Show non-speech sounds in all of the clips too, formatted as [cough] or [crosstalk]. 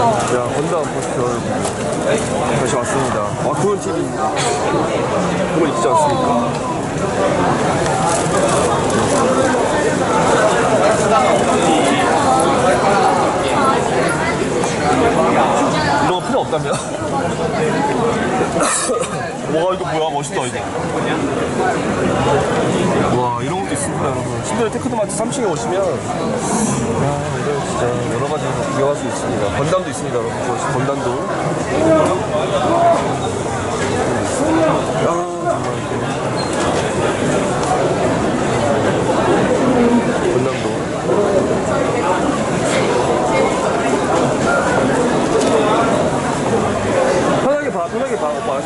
야, 건담 포스터 다시 왔습니다. 와쿠원 TV. 그거 있지 않습니까? 이런 거 필요 없다며? [laughs] 와, 이거 뭐야? 멋있다, 이거. 와, 이런 것도 있습니다, 여러분. 신도의 테크노마트 3층에 오시면 야, 이거 진짜 여러 가지 구경할 수 있습니다. 건담도 있습니다, 여러분. 저 건담도. 야, 정말 이거. 건담도. 편하게 봐, 편하게 봐, 오빠.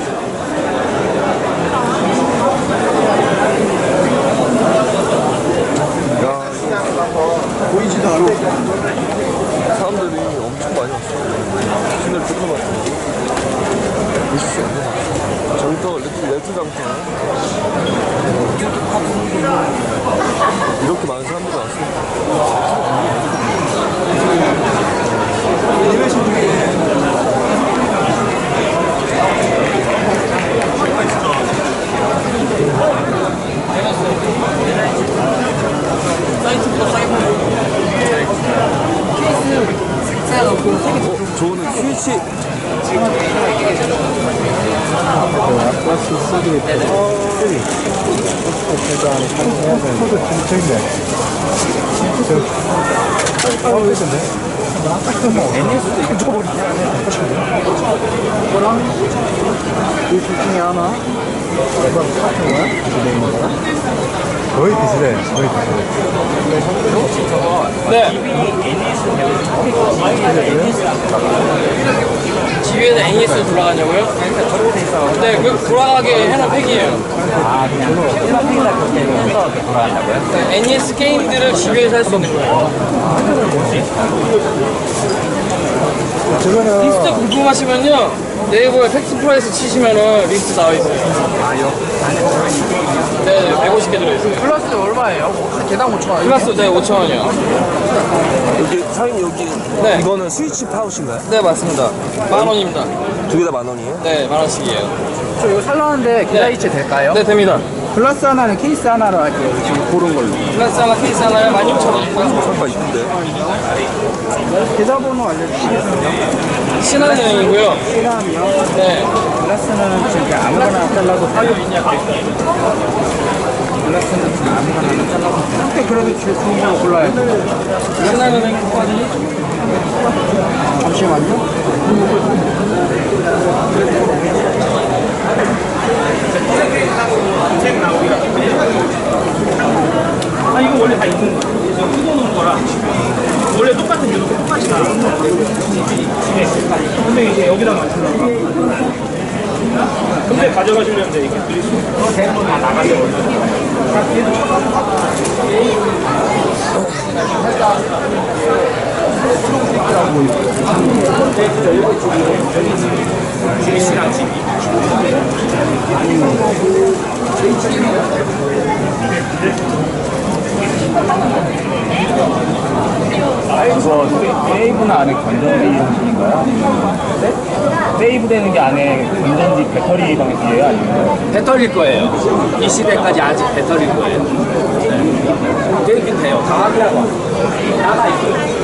야, 보이지도 않아. 사람들이 엄청 많이 왔어. 신을 뜯어 봤어. 멋있어. 장터, 레트, 레트 장터. 이렇게 많은 사람들이 왔어. 어, 저거는 스위치. 이둘 중에 하나 이건 같은 거야? 있는 거야? 거의 비슷해 거의 지휘에는 AS 돌아가냐고요? 네, 그 돌아가게 해놓은 팩이에요. 아 그냥 플라팅이나 그렇게 해서 돌아간다고요? 네, NES 게임들을 지휘에서 할 수 있는 거예요. 저거는 리스트 궁금하시면요. 네이버에 팩트 프라이스 치시면은 리스트 나와 있어요. 네, 150개 들어있어요. 플러스 얼마예요? 개당 5천 원 플러스 네, 5,000원이요. 여기, 사장님 여기. 네. 이거는 스위치 파우치인가요? 네, 맞습니다. 만 원입니다. 두 개 다 만 원이에요? 네, 만 원씩이에요. 저 이거 살라는데 계좌이체 될까요? 네, 됩니다. 플러스 하나는 케이스 하나로 할게요 지금 고른 걸로 플러스 하나, 케이스 하나에 16,000원. 잠깐 이쁜데. 계좌번호 알려주시겠어요? 신한은행이고요. 시람이요? 네. 플러스는 지금 그냥 아무거나 잘라도 사요 플러스는 지금 아무거나 잘라도 그때 그래도 제일 좋은 걸로 골라야 돼 신한은행 잠시만요 아 이거 원래 다 있는. 이거 뜯어놓은 거라 원래 똑같은 이렇게 똑같이 나와. 네. 근데 이제 여기다 맞추려고. 근데 가져가시려면 이게 드릴 수 있어요. 다 나가세요. 지미씨랑 지미. 이거 세이브는 안에 건전지 형식인가요? 네? 세이브 되는 게 안에 건전지 배터리 방식이에요? 아니면? 배터리일 거예요. 이 시대까지 아직 배터리일 거예요. 네. 되긴 돼요. 다 확인하고 왔어요. 나가 있어요.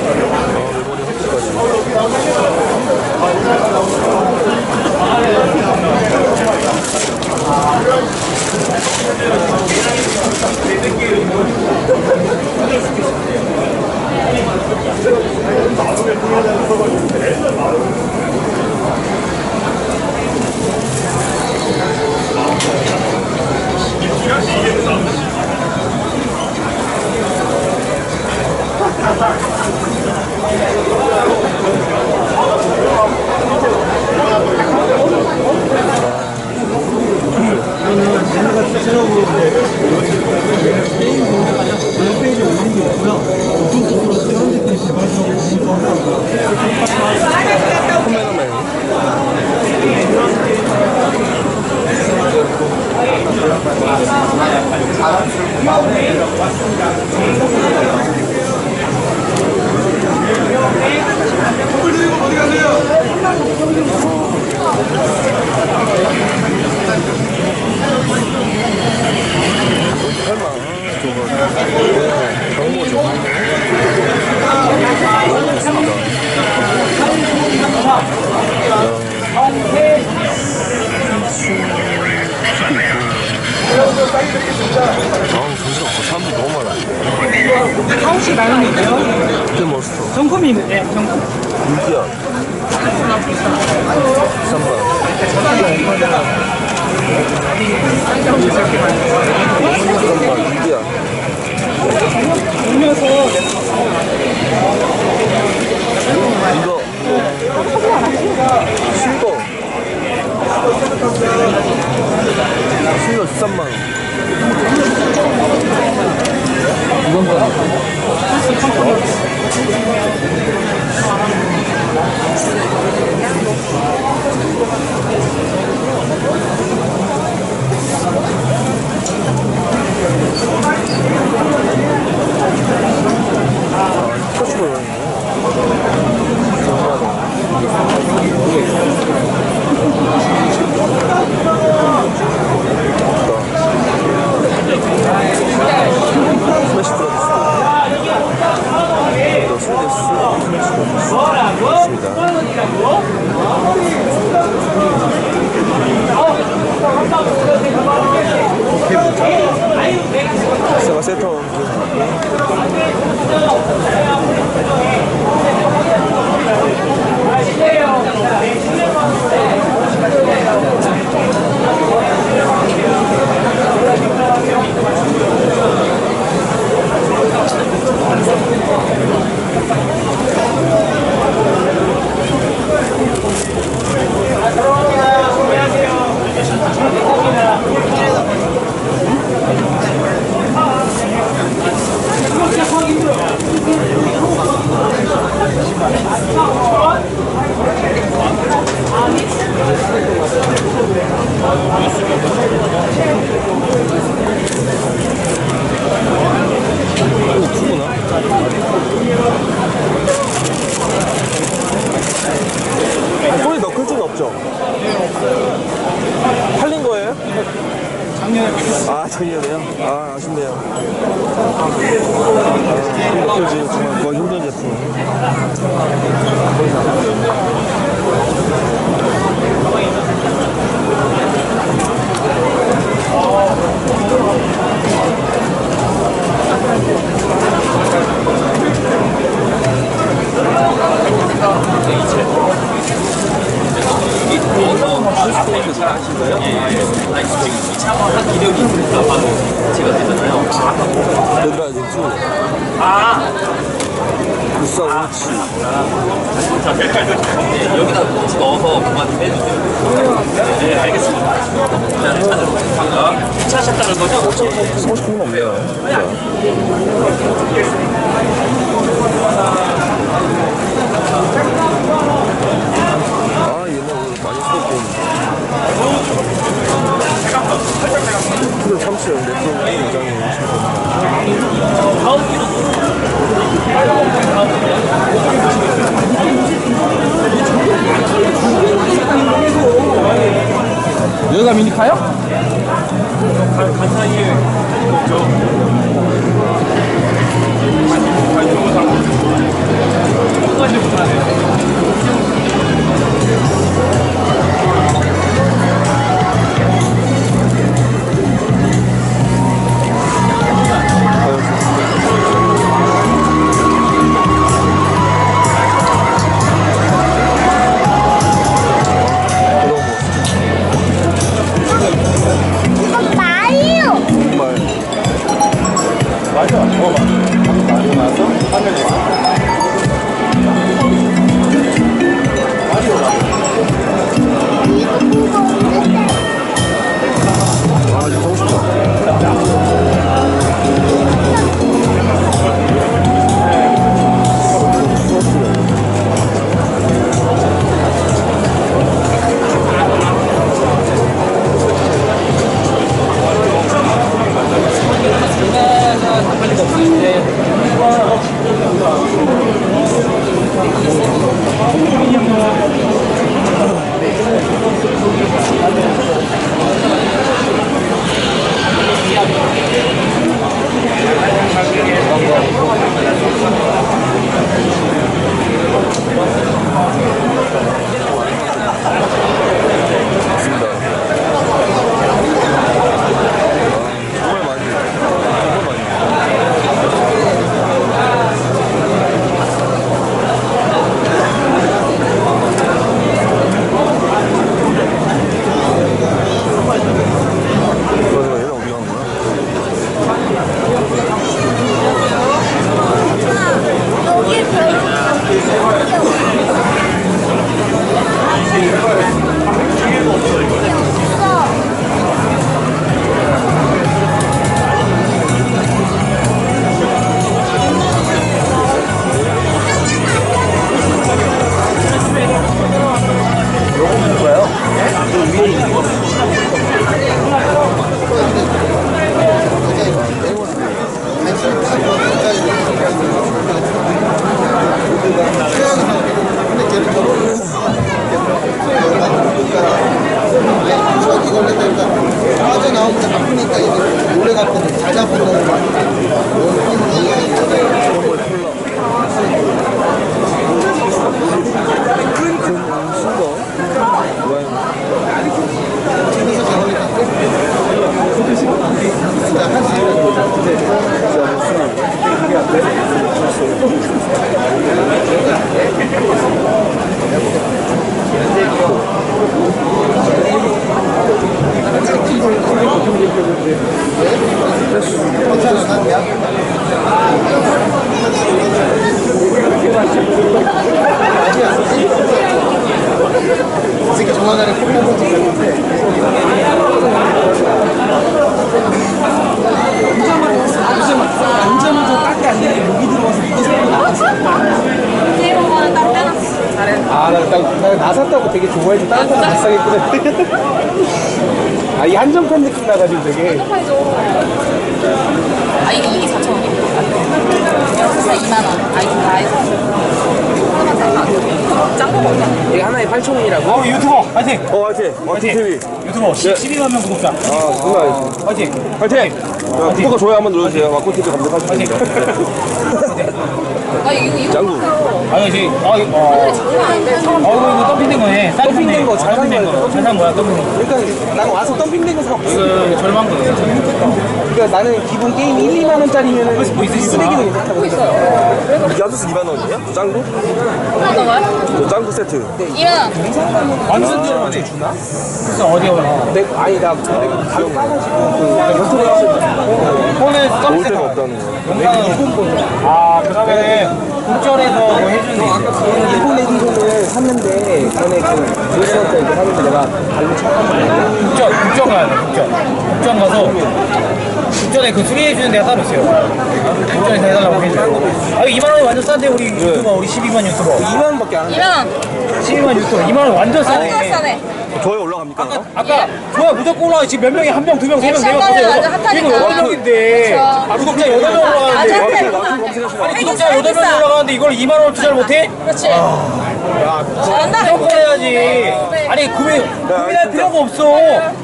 아 얘네 오늘 많이 썼고 근데 30은 넷플릭스 굉장히 여기가 미니카요? 간 사이에 없죠. 사겠구나. 아, 이 한정판 느낌 나가지고 되게. 아, 이게, 이게 4,000원이야. 그래서 2만 원. 아, 이거 다 해서. 하나만 달라. 짱거 먹자. 이게 하나에 8,000원이라고? 어 유튜버 파이팅! 어, 화이팅! 화이팅! TV. 유튜버 12만 명 구독자 아, 그거 알지. 파이팅! 화이팅! 자, 구독과 좋아요 한번 눌러주세요. 와코 TV 검색하시면 됩니다. 아, 이거, 이거. 짱구. 아유 이제 아 이거 어, 장난 아닌데? 어 이거 이거 덤핑된 거네 덤핑된 거, 잘산 덤핑된 거야. 거 잘산 거야 덤핑된 거 그러니까 나는 와서 덤핑된 거 사고. 이거 절반 거네 그러니까 나는 기본 게임 1, 2만 원짜리면은 뭐. 쓰레기도 괜찮다고 있어요. 이게 한도수 2만 원이야? 짱구? 하나 더 가요? 저 짱구 세트. 2만원. 완전 저렴하네 그래서 어디 올라 내, 아니, 나 내가 가격 까가지고 그 연토에 가서 폰은 올 서비스 데가 없다는 거. 아 그러면 은 국전에서 뭐 해주는 일본 에디션을 샀는데 전에 그 조스한테 이거 샀는데 내가 발로 차가지고 국전 국전 가야 돼 국전 국전 가서 국전에 그 수리해 주는 데가 따로 있어요 국전에서 해달라고 해줘요 아 2만 원이 완전 싼데 우리 유튜버 우리 12만 유튜버 2만 원밖에 안 하는데 2만원. 12만 유튜버 2만 원 완전 완전 싸네 싸네. 저희 올라갑니까? 그럼? 아까 좋아 무조건 올라가 지금 몇 명이 한 명, 두 명, 세 명, 네 명, 다섯 완전 명 핫하니까. 이거 여덟 명인데 그렇죠. 아, 구독자 여덟 명 올라가는데 아직 아니. 구독자 여덟 명 올라가 는데 이걸 2만 원 투자를 못해? 그렇지. 잘한다. 무조건 해야지 아니 구매 구매할 필요가 없어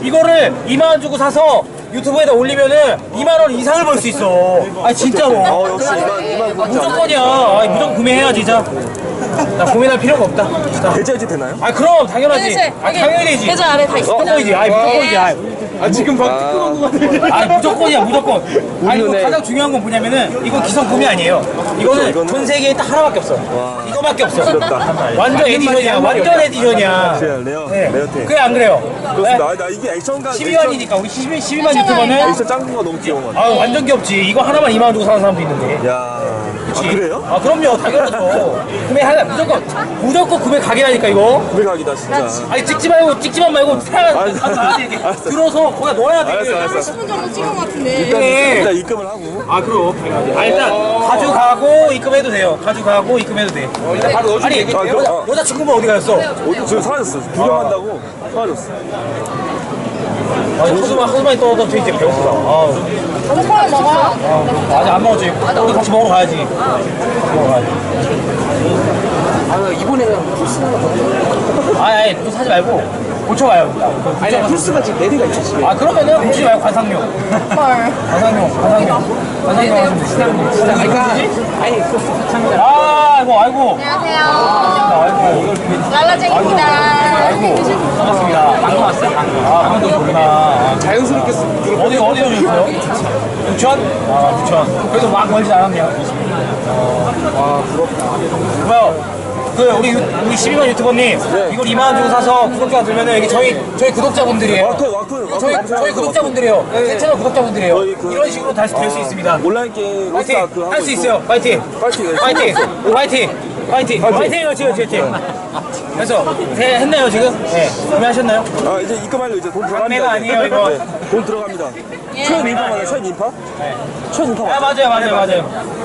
이거를 2만 원 주고 사서 유튜브에다 올리면은 2만 원 이상을 벌 수 있어 아 진짜로 어, 역시 2만, 2만 구독자. 무조건이야 아, 무조건 구매해야지 자. 나 고민할 필요가 없다 자. 이체 되나요? 아 그럼 당연하지 그렇지. 아 당연히 되지 계좌 아래 다 있어. 무조건이지 아이 무조건이지 아이 아, 지금 막 뜨거운 거 같아. 아니 무조건이야 무조건 아니 이거 가장 중요한 건 뭐냐면은 이건 기성 구매 아니에요 이거는 이거는- 전 세계에 딱 하나밖에 없어 이거밖에 없어 부럽다. 완전 에디션이야 완전 에디션이야 진짜 레어, 네. 레어템. 그래 안 그래요 그렇습니다. 아, 나 이게 액션가. 12만이니까 우리 12, 12만 액션 유튜버는. 액션 짱구가 너무 귀여운 거 같아. 아 완전 귀엽지 이거 하나만 2만 원 주고 사는 사람도 있는데 야. 아, 그래요? 아 그럼요 당연하죠 구매하려 무조건 무조건 구매 가게라니까 이거 구매각이다, 진짜. 아니 찍지 말고 찍지만 말고 알았어. 돼 알았어. 들어서 거기다 넣어야 돼 알았어, 알았어. 10분 정도 찍은 것 같은데. 일단, 네. 일단 입금을 하고. 아 그럼 아 일단 가져가고 입금해도 돼요 가져가고 입금해도 돼 일단 바로 넣어주면 아니 되겠네요. 여자, 어. 여자친구분 어디 가셨어? 어디 지금 사라졌어. 구경한다고 사라졌어. 아니 허수만 허수만이 떠서 저 이제 배고프다 아, 한번 먹어요. 아직 안 먹었지 우리 같이 먹으러 가야지 먹으러 가야지 아, 이번에는 더. 아니 아니 그거 사지 말고 고쳐가요 아니, 풀스가 지금 4대가 있어, 집에. 아 그러면은 고치지 말고 관상용 헐. [laughs] 관상용 관상용 관상용 하시면 그러니까, 아니, 그아 아이고 아이고 안녕하세요. 아이고 이걸 이렇게 랄라쟁입니다. 반갑습니다 방금 왔어요 방금 아 방금 좋구나 아, 자연스럽게 쓰- 어디 어디 오셨어요? 부천? 아 부천. 그래도 막 멀지 않았네요. 와 부럽다. 뭐요? 그 우리 유- 우리 12만 유튜버님 이걸 2만 원 주고 사서 구독자 들면은 여기 저희 저희 구독자분들이에요. 와크, 와크, 와크. 저희 저희 구독자분들이에요. 제 채널 구독자분들이에요. 저희 그- 이런 식으로 될수 있습니다. 온라인 게임 파이팅 그 하고 할수 있고. 있어요. 파이팅. 파이팅. 파이팅. 파이팅. 파이팅. 파이팅. 그렇지 그렇지 그렇지. 그래서 네, 했나요 지금? 네. 구매하셨나요? 아, 이제 입금하려 이제 돈 들어갑니다. 판매가. 아니에요, 이거. 네, 돈 들어갑니다. 최연 인파 맞아요? 아 맞아요? 맞아요 맞아요 맞아요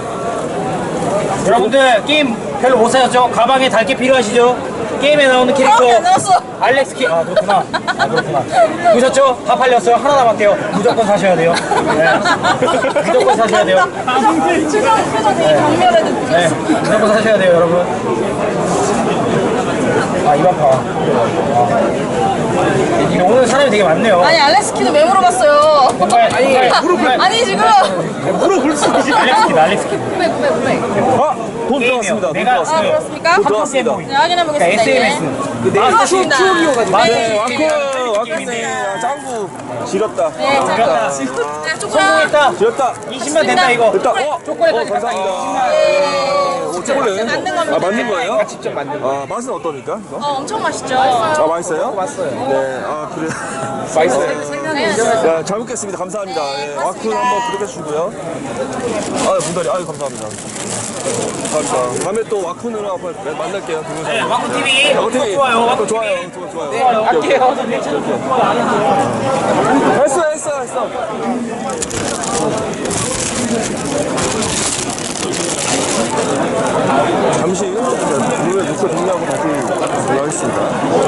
여러분들 게임 별로 못 사셨죠? 가방에 달게 필요하시죠? 게임에 나오는 캐릭터. 알렉스 키.. 아 그렇구나. 아 그렇구나. 보셨죠? 다 팔렸어요. 하나 남았대요. 무조건 사셔야 돼요. 네. [laughs] 무조건 사셔야 돼요. 표정이 강렬해도 네. 무조건 사셔야 돼요 여러분. 아입아 파 아. 사람이 되게 많네요. 아니 알렉스키는 왜 물어봤어요? 아니, 아니 지금 물어볼 수 있지. 알렉스키, 알렉스키. 900 900 900 아, 돈 들어갔습니다. 돈 내가 아 들어갔습니다. 그렇습니까? 돈 들어갔습니다. 네, 확인해 보겠습니다 SMS. 아, 추억 추억이어가지고 네, 와쿠, 와쿠네. 아, 짱구. 지렸다. 네, 자, 지렸다. 네, 초콜릿 성공했다. 지렸다. 20만 된다, 이거. 됐다. 어, 초콜릿 어, 감사합니다. 오, 초콜릿. 만든 겁니다. 아, 만든 거예요? 직접 만든 거. 아, 맛은 어떠니까? 이거? 어, 엄청 맛있죠? 아, 맛있어요? 맛있어요. 네, 아, 그래. [laughs] 맛있어요. 네. 야, 잘 먹겠습니다. 감사합니다. 예, 와쿠 한번 구독해 주시고요. 아, 분달이, 아유, 감사합니다. 감사합니다. 다음에 또 와쿠는 한번 만날게요. 동영상. 네, 와쿠 TV. 와쿠 TV. 좋아요. 또 좋아요. 좋아요. 좋아요. 할게요. 저 괜찮은 거 좋아요. 안 했어요. 잠시 1분 동안 물에 놓고 등장하고 다시 돌아가겠습니다.